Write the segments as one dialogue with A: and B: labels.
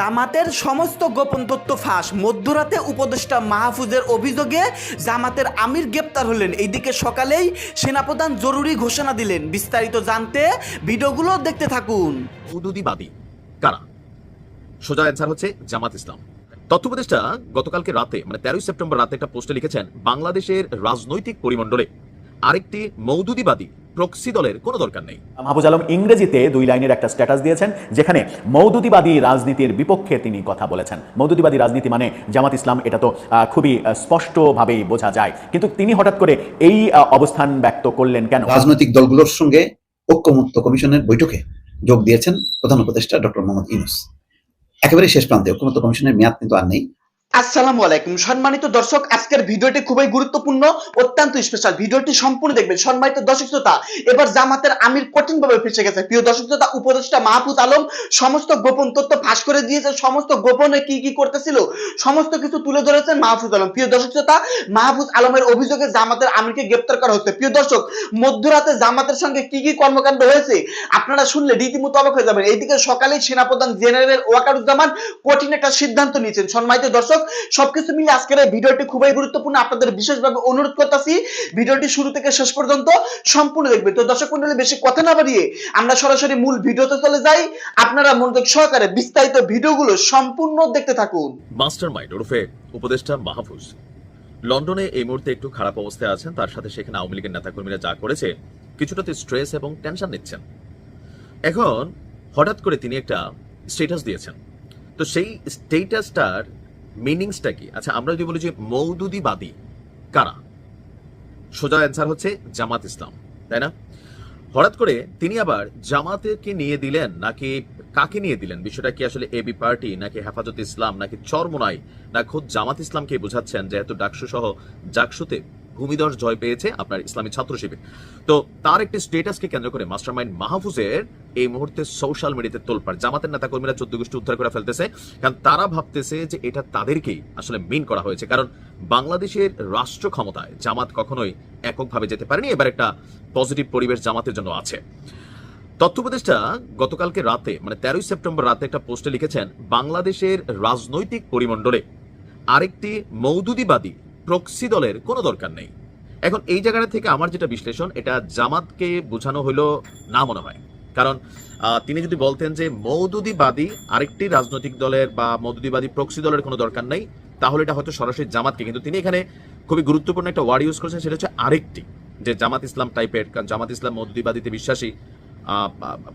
A: জামাতের সমস্ত গোপন তথ্য ফাঁস। মধ্যরাতে উপদেষ্টা মাহফুজের অভিযোগে জামাতের আমির গ্রেপ্তার হলেন। এইদিকে সকালেই সেনাপ্রধান জরুরি ঘোষণা দিলেন। বিস্তারিত জানতে ভিডিওগুলো দেখতে থাকুন।
B: হুদুদিবাদী কারা? সোজা অ্যান্সার হচ্ছে জামাত ইসলাম। তথ্য উপদেষ্টা গতকালকে রাতে মানে তেরোই সেপ্টেম্বর রাতে একটা পোস্টে লিখেছেন, বাংলাদেশের রাজনৈতিক পরিমণ্ডলে আরেকটি মৌদুদিবাদী প্রক্সি দলের কোনো দরকার নেই।
C: মাহফুজ আলম ইংরেজিতে দুই লাইনের একটা স্ট্যাটাস দিয়েছেন যেখানে মৌদুদিবাদী রাজনীতির বিপক্ষে তিনি কথা বলেছেন। মৌদুদিবাদী রাজনীতি মানে জামাত ইসলাম এটা তো খুবই স্পষ্টভাবেই বোঝা যায়। কিন্তু তিনি হঠাৎ করে এই আহ, অবস্থান ব্যক্ত করলেন কেন?
D: রাজনৈতিক দলগুলোর সঙ্গে ঐক্যমত্য কমিশনের বৈঠকে যোগ দিয়েছেন প্রধান উপদেষ্টা ডক্টর মোহাম্মদ ইউনুস। একেবারে শেষ প্রান্তে ঐক্যমত্য কমিশনের মেয়াদ কিন্তু আর নেই।
A: আসসালামু আলাইকুম। সম্মানিত দর্শক, আজকের ভিডিওটি খুবই গুরুত্বপূর্ণ, অত্যন্ত স্পেশাল ভিডিওটি সম্পূর্ণ দেখবেন। সম্মানিত দর্শক শ্রোতা, এবার জামাতের আমির কঠিন ভাবে ফেসে গেছে। প্রিয় দর্শক শ্রোতা, উপদেষ্টা মাহফুজ আলম সমস্ত গোপন তথ্য ফাঁস করে দিয়েছে, সমস্ত গোপনে কি কি করতেছিল, সমস্ত কিছু তুলে ধরেছেন মাহফুজ আলম। প্রিয় দর্শক শ্রোতা, মাহফুজ আলমের অভিযোগে জামাতের আমিরকে গ্রেপ্তার করা হচ্ছে। প্রিয় দর্শক, মধ্যরাতে জামাতের সঙ্গে কি কি কর্মকাণ্ড হয়েছে, আপনারা শুনলে রীতিমতো অবাক হয়ে যাবেন। এইদিকে সকালে সেনাপ্রধান জেনারেল ওয়াকারুজ্জামান কঠিন একটা সিদ্ধান্ত নিয়েছেন। সম্মানিত দর্শক সবকিছু মিলে আজকের এই ভিডিওটি খুবই গুরুত্বপূর্ণ। আপনাদের বিশেষভাবে অনুরোধ করতেছি, ভিডিওটি শুরু থেকে শেষ পর্যন্ত সম্পূর্ণ দেখবেন। তো দর্শক মন্ডলী, বেশি কথা না বাড়িয়ে আমরা সরাসরি মূল ভিডিওতে চলে যাই। আপনারা মনোযোগ সহকারে বিস্তারিত ভিডিওগুলো সম্পূর্ণ দেখতে থাকুন।
B: মাস্টার মাইন্ড ওরফে উপদেষ্টা মাহফুজ। লন্ডনে এই মুহূর্তে একটু খারাপ অবস্থায় আছেন। তার সাথে সেখানে আওয়ামী লীগের নেতাকর্মীরা যা করেছে কিছুটাতে স্ট্রেস এবং টেনশন নিচ্ছেন। এখন হঠাৎ করে তিনি একটা স্টেটাস দিয়েছেন। তো সেই স্টেটাসটার মিনিংসটা কি? আচ্ছা আমরা যদি বলি যে মৌদুদিবাদী কারা? সোজা অ্যান্সার হচ্ছে জামাত ইসলাম, তাই না? হঠাৎ করে তিনি আবার জামাতকে নিয়ে দিলেন, নাকি কাকে নিয়ে দিলেন? বিষয়টা কি আসলে এবি পার্টি নাকি হেফাজত ইসলাম, নাকি চরমোনাই, না খোদ জামাত ইসলামকে বোঝাচ্ছেন, যেহেতু ডাকসু সহ জাকসুতে ভূমিদশ জয় পেয়েছে আপনার ইসলামী ছাত্র শিবির তো তার একটি স্টেটাসকে কেন্দ্র করে মাস্টারমাইন্ড মাহফুজের এই মুহূর্তে সোশ্যাল মিডিয়াতে তোলপাড়। জামাতের নেতা কর্মীরা চোদ্দ গোষ্ঠী উদ্ধার করে ফেলতেছে, কারণ তারা ভাবতেছে যে এটা তাদেরকেই আসলে মিন করা হয়েছে। কারণ বাংলাদেশের রাষ্ট্র ক্ষমতায় জামাত কখনোই এককভাবে যেতে পারেনি, এবার একটা পজিটিভ পরিবেশ জামাতের জন্য আছে। তথ্য উপদেষ্টা গতকালকে রাতে মানে তেরোই সেপ্টেম্বর রাতে একটা পোস্টে লিখেছেন, বাংলাদেশের রাজনৈতিক পরিমণ্ডলে আরেকটি মৌদুদিবাদী প্রক্সি দলের কোনো দরকার নেই। এখন এই জায়গাটা থেকে আমার যেটা বিশ্লেষণ, এটা জামাতকে বোঝানো হলো না মনে হয়। কারণ তিনি যদি বলতেন যে মৌদুদিবাদী আরেকটি রাজনৈতিক দলের বা মৌদুদিবাদী প্রক্সি দলের কোনো দরকার নেই, তাহলে এটা হয়তো সরাসরি জামাতকে। কিন্তু তিনি এখানে খুবই গুরুত্বপূর্ণ একটা ওয়ার্ড ইউজ করেছেন, সেটা হচ্ছে আরেকটি, যে জামাত ইসলাম টাইপের কারণ জামাত ইসলাম মৌদুদিবাদীতে বিশ্বাসী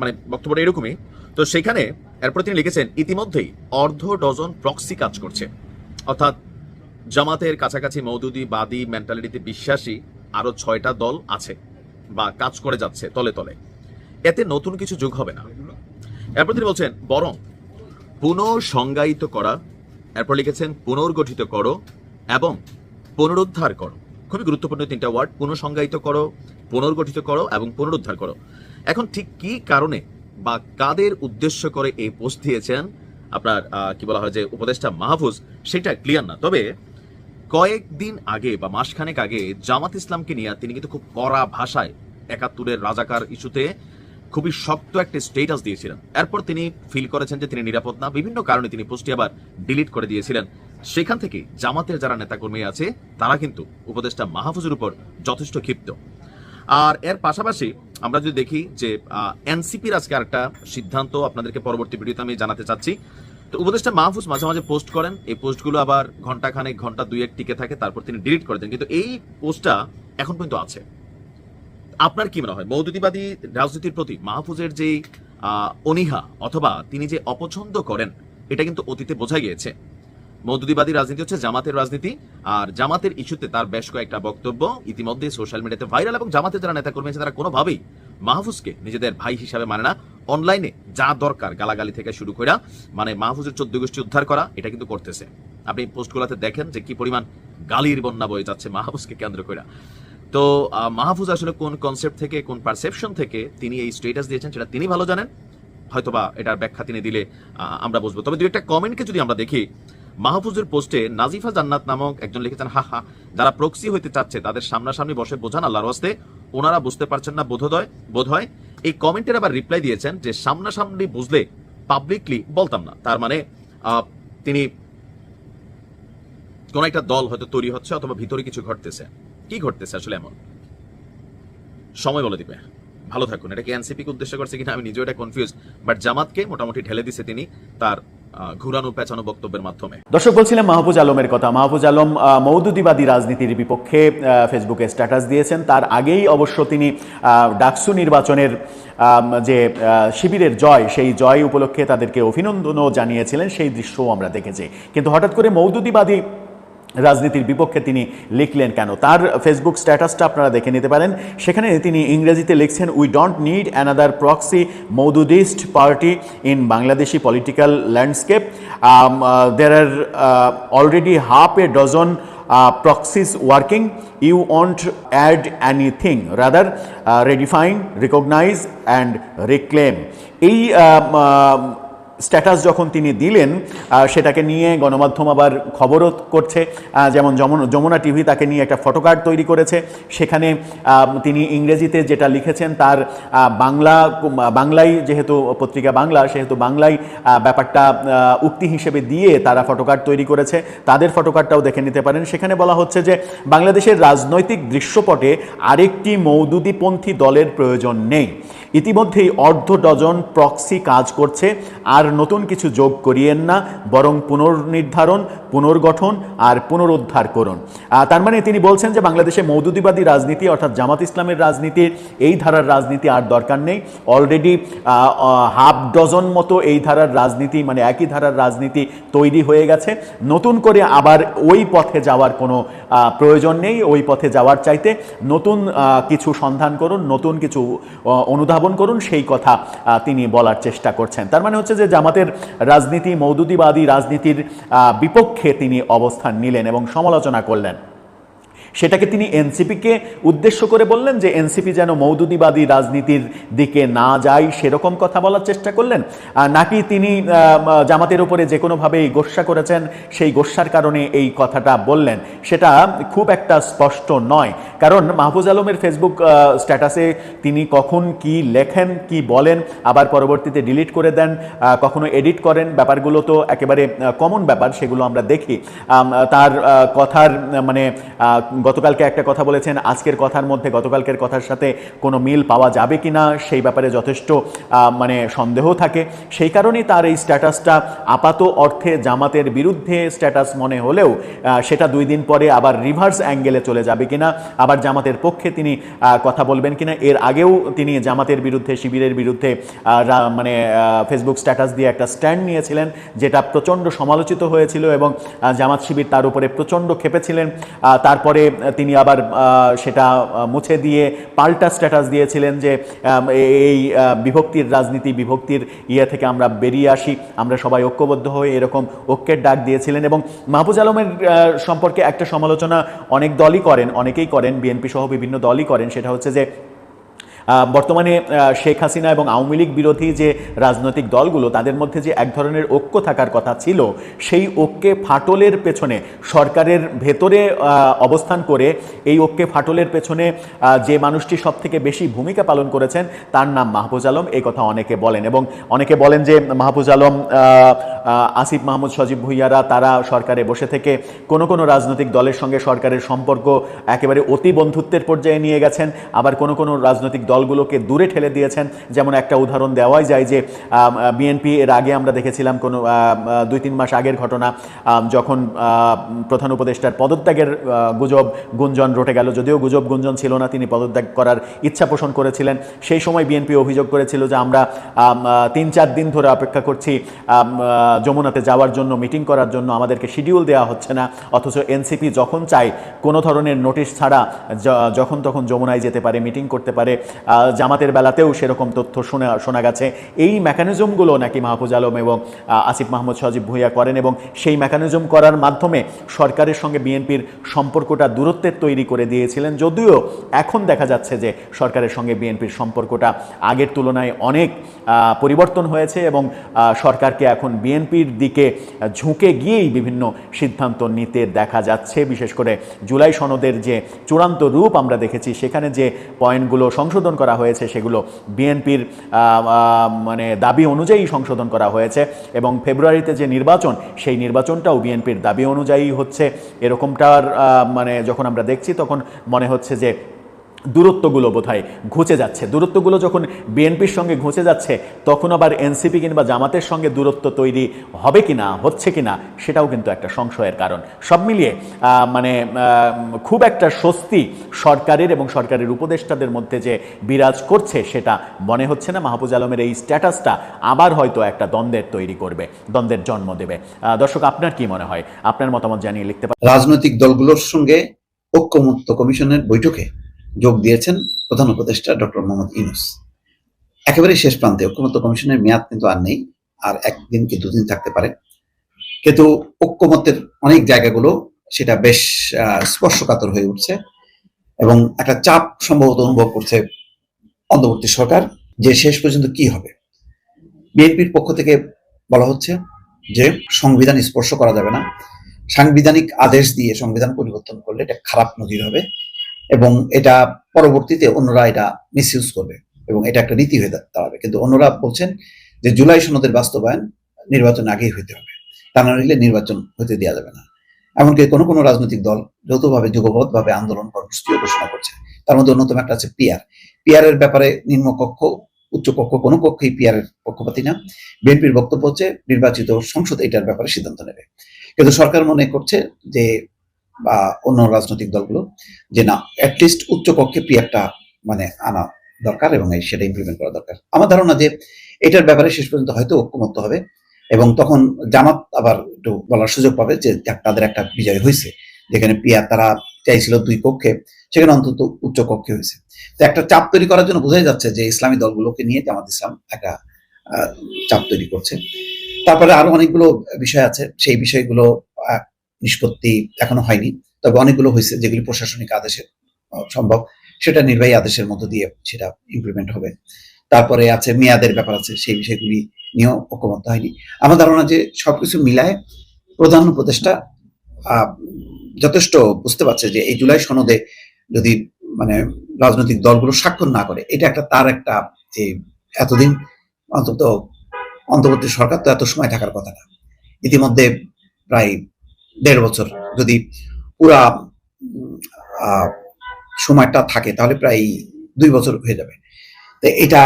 B: মানে বক্তব্যটা এরকমই। তো সেখানে এরপর তিনি লিখেছেন, ইতিমধ্যেই অর্ধ ডজন প্রক্সি কাজ করছে। অর্থাৎ জামাতের কাছাকাছি মৌদুদি বাদী মেন্টালিটিতে বিশ্বাসী আরও ছয়টা দল আছে বা কাজ করে যাচ্ছে তলে তলে। এতে নতুন কিছু যোগ হবে না। এরপর তিনি বলছেন, বরং পুনঃসংজ্ঞায়িত করা, এরপর লিখেছেন, পুনর্গঠিত করো এবং পুনরুদ্ধার করো। খুবই গুরুত্বপূর্ণ তিনটা ওয়ার্ড, পুনঃসংজ্ঞায়িত করো, পুনর্গঠিত করো এবং পুনরুদ্ধার করো। এখন ঠিক কি কারণে বা কাদের উদ্দেশ্য করে এই পোস্ট দিয়েছেন? আপনার কি বলা হয় যে উপদেষ্টা মাহফুজ, সেটা ক্লিয়ার না। তবে কয়েকদিন আগে বা মাসখানেক আগে জামাত ইসলামকে নিয়ে তিনি কিন্তু খুব কড়া ভাষায় একাত্তরের রাজাকার ইস্যুতে খুবই শক্ত একটা স্টেটাস দিয়েছিলেন। এরপর তিনি ফিল করেছেন যে তিনি নিরাপদ না। বিভিন্ন কারণে তিনি পোস্টটি আবার ডিলিট করে দিয়েছিলেন। সেখান থেকে জামাতের যারা নেতাকর্মী আছে, তারা কিন্তু উপদেষ্টা মাহফুজের উপর যথেষ্ট ক্ষিপ্ত। আর এর পাশাপাশি আমরা যদি দেখি যে এনসিপির আজকে আরেকটা সিদ্ধান্ত আপনাদেরকে পরবর্তী ভিডিওতে আমি জানাতে চাচ্ছি। তো উপদেষ্টা মাহফুজ মাঝে মাঝে পোস্ট করেন। এই পোস্টগুলো আবার ঘণ্টা খানেক ঘণ্টা দুই এক টিকে থাকে, তারপর তিনি ডিলিট করে দেন। কিন্তু এই পোস্টটা এখন পর্যন্ত আছে। আপনার কি মনে হয়? মৌদুদিবাদী রাজনীতির প্রতি মাহফুজের যে অনীহা অথবা তিনি যে অপছন্দ করেন, এটা কিন্তু অতীতে বোঝা গিয়েছে। মৌদুদিবাদী রাজনীতি হচ্ছে জামাতের রাজনীতি, আর জামাতের ইস্যুতে তার বেশ কয়েকটা বক্তব্য ইতিমধ্যে সোশ্যাল মিডিয়াতে ভাইরাল এবং জামাতের যারা নেতা কর্মী আছে, তারা কোনোভাবেই মাহফুজকে নিজেদের ভাই হিসাবে মানে না। অনলাইনে যা দরকার গালাগালি থেকে শুরু করে মানে মাহফুজের চোদ্দ গোষ্ঠী উদ্ধার করা, এটা কিন্তু করতেছে। আপনি পোস্টগুলোতে দেখেন যে কি পরিমাণ গালির বন্যা বয়ে যাচ্ছে মাহফুজকে কেন্দ্র করে তো মাহফুজ আসলে কোন কনসেপ্ট থেকে, কোন পারসেপশন থেকে তিনি এই স্টেটাস দিয়েছেন সেটা তিনি ভালো জানেন? হয়তোবা এটার ব্যাখ্যা তিনি দিলে আমরা বুঝব। তবে দু একটা কমেন্টকে যদি আমরা দেখি, মাহফুজের পোস্টে নাজিফা জান্নাত নামক একজন লিখেছেন, হা হা, যারা প্রক্সি হইতে চাচ্ছে, তাদের সামনাসামনি বসে বোঝান আল্লাহর ওনারা বুঝতে পারছেন না বোধোদয়, বোধ হয় এই কমেন্টের আবার রিপ্লাই দিয়েছেন যে সামনাসামনি বুঝলে পাবলিকলি বলতাম না। তার মানে তিনি কোন একটা দল হয়তো তৈরি হচ্ছে অথবা ভিতরে কিছু ঘটতেছে। কি ঘটতেছে আসলে এমন? সময় বলে দিবে। ভালো থাকুন। এটা কি এনসিপি কে উদ্দেশ্য করছে কিনা আমি নিজেও এটা কনফিউজ বাট জামাতকে মোটামুটি ঢেলে দিছে তিনি তার ঘুরানো পেঁচানো বক্তব্যের মাধ্যমে।
C: দর্শক, বলছিলেন মাহফুজ আলমের কথা। মাহফুজ আলম মৌদুদিবাদী রাজনীতির বিপক্ষে ফেসবুকে স্ট্যাটাস দিয়েছেন। তার আগেই অবশ্য তিনি ডাকসু নির্বাচনের যে শিবিরের জয়, সেই জয় উপলক্ষে তাদেরকে অভিনন্দনও জানিয়েছিলেন। সেই দৃশ্যও আমরা দেখেছি। কিন্তু হঠাৎ করে মৌদুদিবাদী রাজনীতির বিপক্ষে তিনি লিখলেন কেন? তার ফেসবুক স্ট্যাটাসটা আপনারা দেখে নিতে পারেন। সেখানে তিনি ইংরেজিতে লিখছেন we don't need another proxy Maududist party in Bangladeshi political landscape there R already half a dozen proxies working you you add add rather Rather, uh, and reclaim এই স্ট্যাটাস যখন তিনি দিলেন সেটাকে নিয়ে গণমাধ্যম আবার খবরও করছে যেমন যমুন- টিভি তাকে নিয়ে একটা ফটোকার্ড তৈরি করেছে। সেখানে তিনি ইংরেজিতে যেটা লিখেছেন তার বাংলা বাংলায় যেহেতু পত্রিকা বাংলা, সেহেতু বাংলায় ব্যাপারটা উক্তি হিসেবে দিয়ে তারা ফটোকার্ড তৈরি করেছে। তাদের ফটোকার্ডটাও দেখে নিতে পারেন। সেখানে বলা হচ্ছে যে, বাংলাদেশের রাজনৈতিক দৃশ্যপটে আরেকটি মৌদুদিপন্থী দলের প্রয়োজন নেই। ইতিমধ্যেই অর্ধ ডজন প্রক্সি কাজ করছে আর নতুন কিছু যোগ করিয়েন না বরং পুনর্নির্ধারণ পুনর্গঠন আর পুনরুদ্ধার করুন। তার মানে তিনি বলছেন যে বাংলাদেশে মৌদুদিবাদী রাজনীতি অর্থাৎ জামাত ইসলামের রাজনীতির এই ধারার রাজনীতি আর দরকার নেই। অলরেডি হাফ ডজন মতো এই ধারার রাজনীতি মানে একই ধারার রাজনীতি তৈরি হয়ে গেছে। নতুন করে আবার ওই পথে যাওয়ার কোনো প্রয়োজন নেই। ওই পথে যাওয়ার চাইতে নতুন কিছু সন্ধান করুন নতুন কিছু আহ, অনুধাবন করুন, সেই কথা তিনি বলার চেষ্টা করছেন। তার মানে হচ্ছে যে জামাতের রাজনীতি, মৌদুদিবাদী রাজনীতির বিপক্ষে তিনি অবস্থান নিলেন এবং সমালোচনা করলেন। সেটাকে তিনি এনসিপিকে উদ্দেশ্য করে বললেন যে এনসিপি যেন মৌদুদিবাদী রাজনীতির দিকে না যায়, সেরকম কথা বলার চেষ্টা করলেন। নাকি তিনি জামাতের উপরে যে কোনোভাবেই গোস্বা করেছেন, সেই গোস্বার কারণে এই কথাটা বললেন। সেটা খুব একটা স্পষ্ট নয়। কারণ মাহফুজ আলমের ফেসবুক স্ট্যাটাসে তিনি কখন কি লেখেন, কি বলেন, আবার পরবর্তীতে ডিলিট করে দেন কখনো এডিট করেন, ব্যাপারগুলো তো একেবারে কমন ব্যাপার, সেগুলো আমরা দেখি। তার কথার মানে গতকালকে একটা কথা বলেছেন, আজকের কথার মধ্যে গতকালকের কথার সাথে কোনো মিল পাওয়া যাবে কি না সেই ব্যাপারে যথেষ্ট মানে সন্দেহ থাকে। সেই কারণেই তার এই স্ট্যাটাসটা আপাত অর্থে জামাতের বিরুদ্ধে স্ট্যাটাস মনে হলেও সেটা দুই দিন পরে আবার রিভার্স অ্যাঙ্গেলে চলে যাবে কিনা, আবার জামাতের পক্ষে তিনি কথা বলবেন কিনা, এর আগেও তিনি জামাতের বিরুদ্ধে, শিবিরের বিরুদ্ধে মানে ফেসবুক স্ট্যাটাস দিয়ে একটা স্ট্যান্ড নিয়েছিলেন, যেটা প্রচণ্ড সমালোচিত হয়েছিল এবং জামাত শিবির তার উপরে প্রচণ্ড খেপেছিলেন তারপরে তিনি আবার সেটা মুছে দিয়ে পাল্টা স্ট্যাটাস দিয়েছিলেন যে এই বিভক্তির রাজনীতি, বিভক্তির ইয়ে থেকে আমরা বেরিয়ে আসি, আমরা সবাই ঐক্যবদ্ধ হয়ে এরকম ঐক্যের ডাক দিয়েছিলেন এবং মাহবুজ আলমের সম্পর্কে একটা সমালোচনা অনেক দলই করেন, অনেকেই করেন, বিএনপি সহ বিভিন্ন দলই করেন, সেটা হচ্ছে যে বর্তমানে শেখ হাসিনা এবং আওয়ামী লীগ বিরোধী যে রাজনৈতিক দলগুলো, তাদের মধ্যে যে এক ধরনের ঐক্য থাকার কথা ছিল, সেই ঐক্যে ফাটলের পেছনে সরকারের ভেতরে অবস্থান করে এই ঐক্যে ফাটলের পেছনে যে মানুষটি সব থেকে বেশি ভূমিকা পালন করেছেন, তার নাম মাহফুজ আলম। এই কথা অনেকে বলেন এবং অনেকে বলেন যে মাহফুজ আলম আসিফ মাহমুদ, সজীব ভুইয়ারা, তারা সরকারে বসে থেকে কোনো কোনো রাজনৈতিক দলের সঙ্গে সরকারের সম্পর্ক একেবারে অতি বন্ধুত্বের পর্যায়ে নিয়ে গেছেন, আবার কোনো কোনো রাজনৈতিক দলগুলোকে দূরে ঠেলে দিয়েছেন। যেমন একটা উদাহরণ দেওয়াই যায় যে বিএনপি এর আগে আমরা দেখেছিলাম কোনো দুই তিন মাস আগের ঘটনা যখন প্রধান উপদেষ্টার পদত্যাগের গুজব গুঞ্জন রটে গেল। যদিও গুজব গুঞ্জন ছিল না, তিনি পদত্যাগ করার ইচ্ছা পোষণ করেছিলেন। সেই সময় বিএনপি অভিযোগ করেছিল যে, আমরা তিন চার দিন ধরে অপেক্ষা করছি যমুনাতে যাওয়ার জন্য, মিটিং করার জন্য। আমাদেরকে শিডিউল দেওয়া হচ্ছে না, অথচ এনসিপি যখন চায়, কোনো ধরনের নোটিশ ছাড়া যখন তখন যমুনায় যেতে পারে, মিটিং করতে পারে জামাতের বেলাতেও সেরকম তথ্য শোনা শোনা গেছে। এই মেকানিজমগুলো নাকি মাহফুজ আলম এবং আসিফ মাহমুদ সজীব ভুইয়া করেন এবং সেই মেকানিজম করার মাধ্যমে সরকারের সঙ্গে বিএনপির সম্পর্কটা দূরত্বের তৈরি করে দিয়েছিলেন। যদিও এখন দেখা যাচ্ছে যে সরকারের সঙ্গে বিএনপির সম্পর্কটা আগের তুলনায় অনেক পরিবর্তন হয়েছে এবং সরকারকে এখন বিএনপির দিকে ঝুঁকে গিয়েই বিভিন্ন সিদ্ধান্ত নিতে দেখা যাচ্ছে। বিশেষ করে জুলাই সনদের যে চূড়ান্ত রূপ আমরা দেখেছি, সেখানে যে পয়েন্টগুলো সংশোধন করা হয়েছে সেগুলো। বিএনপির মানে দাবি অনুযায়ী সংশোধন করা হয়েছে এবং ফেব্রুয়ারিতে যে নির্বাচন, সেই নির্বাচনটাও বিএনপির দাবি অনুযায়ী হচ্ছে। এরকমটার মানে যখন আমরা দেখছি, তখন মনে হচ্ছে যে দূরত্বগুলো বোধহয় ঘুচে যাচ্ছে। দূরত্বগুলো যখন বিএনপির সঙ্গে ঘুচে যাচ্ছে, তখন আবার এনসিপি কিংবা জামাতের সঙ্গে দূরত্ব তৈরি হবে কিনা, হচ্ছে কিনা, সেটাও কিন্তু একটা সংশয়ের কারণ। সব মিলিয়ে মানে খুব একটা স্বস্তি সরকারের এবং সরকারের উপদেষ্টাদের মধ্যে যে বিরাজ করছে, সেটা মনে হচ্ছে না। মাহফুজ আলমের এই স্ট্যাটাসটা আবার হয়তো একটা দ্বন্দ্বের তৈরি করবে, দ্বন্দ্বের জন্ম দেবে। দর্শক, আপনার কি মনে হয়? আপনার মতামত জানিয়ে লিখতে পারেন
D: রাজনৈতিক দলগুলোর সঙ্গে ঐক্যমত্য কমিশনের বৈঠকে যোগ দিয়েছেন প্রধান উপদেষ্টা ডক্টর মোহাম্মদ ইউনুস। একেবারে শেষ প্রান্তে ঐক্যমত্য কমিশনের মেয়াদ কিন্তু আর নেই, আর একদিন কি দুদিন থাকতে পারে। কিন্তু ঐক্যমত্যের অনেক জায়গাগুলো সেটা বেশ স্পর্শকাতর হয়ে উঠছে এবং একটা চাপ সম্ভবত অনুভব করছে অন্তর্বর্তী সরকার যে শেষ পর্যন্ত কি হবে। বিএনপির পক্ষ থেকে বলা হচ্ছে যে সংবিধান স্পর্শ করা যাবে না। সাংবিধানিক আদেশ দিয়ে সংবিধান পরিবর্তন করলে এটা খারাপ নজির হবে। এবং এটা পরবর্তীতে অন্যরা এটা মিসইউজ করবে এবং এটা একটা রীতি হয়ে দাঁড়াবে। কিন্তু অন্যরা বলছেন যে জুলাই সনদের বাস্তবায়ন নির্বাচন আগেই হইতে হবে। তা না হলে নির্বাচন হতে দেওয়া যাবে না। এমনকি কোনো কোনো রাজনৈতিক দল যৌথভাবে যুগবদ্ধভাবে আন্দোলন কর্মসূচিও ঘোষণা করছে। তার মধ্যে অন্যতম একটা আছে পিয়ার পিয়ারের ব্যাপারে নিম্নকক্ষ, উচ্চকক্ষ কোনো কক্ষেই পিয়ারের পক্ষপাতি না। বিএনপির বক্তব্য হচ্ছে, নির্বাচিত সংসদ এটার ব্যাপারে সিদ্ধান্ত নেবে। কিন্তু সরকার মনে করছে যে বা অন্য রাজনৈতিক দলগুলো যে না অ্যাটলিস্ট উচ্চ কক্ষে পিয়ারটা মানে আনা দরকার এবং সেটা ইমপ্লিমেন্ট করা দরকার। আমার ধারণা যে এটার ব্যাপারে শেষ পর্যন্ত হয়তো ঐক্যমত্য হবে এবং তখন জামাত আবার একটু বলার সুযোগ পাবে যে তাদের একটা বিজয় হয়েছে। যেখানে পিয়ার তারা চাইছিল দুই কক্ষে সেখানে অন্তত উচ্চ কক্ষে হয়েছে। তো একটা চাপ তৈরি করার জন্য বোঝাই যাচ্ছে যে ইসলামী দলগুলোকে নিয়ে জামাত ইসলাম একটা চাপ তৈরি করছে। তারপরে আরও অনেকগুলো বিষয় আছে। সেই বিষয়গুলো নিষ্পত্তি এখনও হয়নি। তবে অনেকগুলো হয়েছে যেগুলি প্রশাসনিক আদেশে সম্ভব। সেটা নির্বাহী আদেশের মধ্য দিয়ে সেটা ইমপ্লিমেন্ট হবে। তারপরে আছে মেয়াদের ব্যাপার আছে, সেই বিষয়গুলি নিয়েও ঐক্যমত হয়নি। আমার ধারণা যে সবকিছু মিলায় প্রধান উপদেষ্টা যথেষ্ট বুঝতে পারছে যে এই জুলাই সনদে যদি মানে রাজনৈতিক দলগুলো স্বাক্ষর না করে, এটা একটা তার একটা যে এতদিন অন্তত অন্তর্বর্তী সরকার তো এত সময় থাকার কথা না। ইতিমধ্যে প্রায় দেড় বছর। যদি পুরা সময়টা থাকে, তাহলে প্রায় দুই বছর হয়ে যাবে। তো এটা,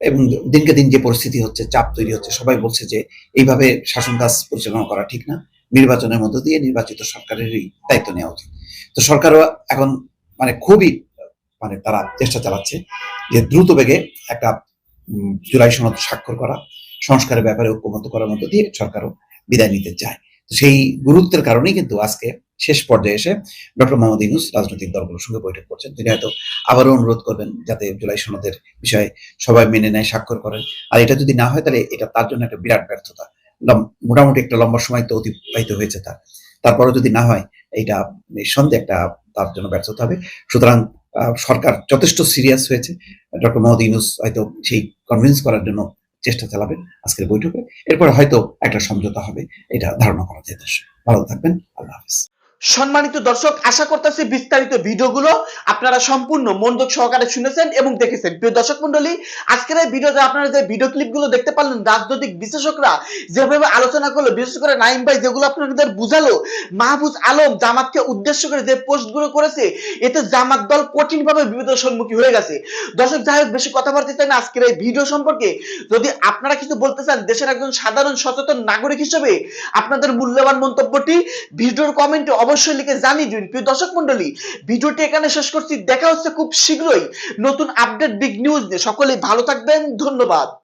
D: এবং দিনকে দিন যে পরিস্থিতি হচ্ছে, চাপ তৈরি হচ্ছে, সবাই বলছে যে এইভাবে শাসন কাজ পরিচালনা করা ঠিক না। নির্বাচনের মধ্য দিয়ে নির্বাচিত সরকারেরই দায়িত্ব নেওয়া উচিত। তো সরকারও এখন মানে খুবই মানে তারা চেষ্টা চালাচ্ছে যে দ্রুত বেগে একটা জুলাই সনদ স্বাক্ষর করা, সংস্কারের ব্যাপারে ঐক্যমত করার মধ্য দিয়ে সরকারও বিদায় নিতে চায়। সেই গুরুত্বের কারণেই কিন্তু আজকে শেষ পর্যায়ে এসে ডক্টর মোহাম্মদ ইউনুস রাজনৈতিক দলগুলোর সঙ্গে বৈঠক করছেন। তিনি হয়তো আবারও অনুরোধ করবেন যাতে জুলাই সনদের বিষয়ে সবাই মেনে নেয়, স্বাক্ষর করেন। আর এটা যদি না হয় তাহলে এটা তার জন্য একটা বিরাট ব্যর্থতা। মোটামুটি একটা লম্বা সময় তো অতিবাহিত হয়েছে তার। তারপরেও যদি না হয় এটা নিঃসন্দেহে একটা তার জন্য ব্যর্থতা হবে। সুতরাং সরকার যথেষ্ট সিরিয়াস হয়েছে। ডক্টর মোহাম্মদ ইউনুস হয়তো সেই কনভিন্স করার জন্য চেষ্টা চালাবেন আজকের বৈঠকে। এরপরে হয়তো একটা সমঝোতা হবে, এটা ধারণা করা যেতে ভালো থাকবেন, আল্লাহ হাফিজ।
A: সম্মানিত দর্শক, আশা করতেছি বিস্তারিত ভিডিওগুলো আপনারা সম্পূর্ণ মনোযোগ সহকারে শুনেছেন এবং দেখেছেন। প্রিয় দর্শক মন্ডলী আজকের এই ভিডিওতে আপনারা যে ভিডিও ক্লিপগুলো দেখতে পারলেন, রাজনৈতিক বিশেষজ্ঞরা যেভাবে আলোচনা করল, বিশেষ করে নাইম ভাই যেগুলো আপনাদের বুঝালো, মাহফুজ আলম জামাতকে উদ্দেশ্য করে যে পোস্টগুলো করেছে, এতে জামাত দল কঠিনভাবে বিপদের সম্মুখীন হয়ে গেছে। দর্শক, যাই হোক, বেশি কথা বলতে চাই না। আজকের এই ভিডিও সম্পর্কে যদি আপনারা কিছু বলতে চান, দেশের একজন সাধারণ সচেতন নাগরিক হিসেবে আপনাদের মূল্যবান মন্তব্যটি ভিডিওর কমেন্টে অবশ্যই লিখে জানিয়ে দিন। প্রিয় দর্শক মন্ডলী ভিডিওটি এখানে শেষ করছি। দেখা হচ্ছে খুব শীঘ্রই নতুন আপডেট বিগ নিউজ নিয়ে। সকলেই ভালো থাকবেন। ধন্যবাদ।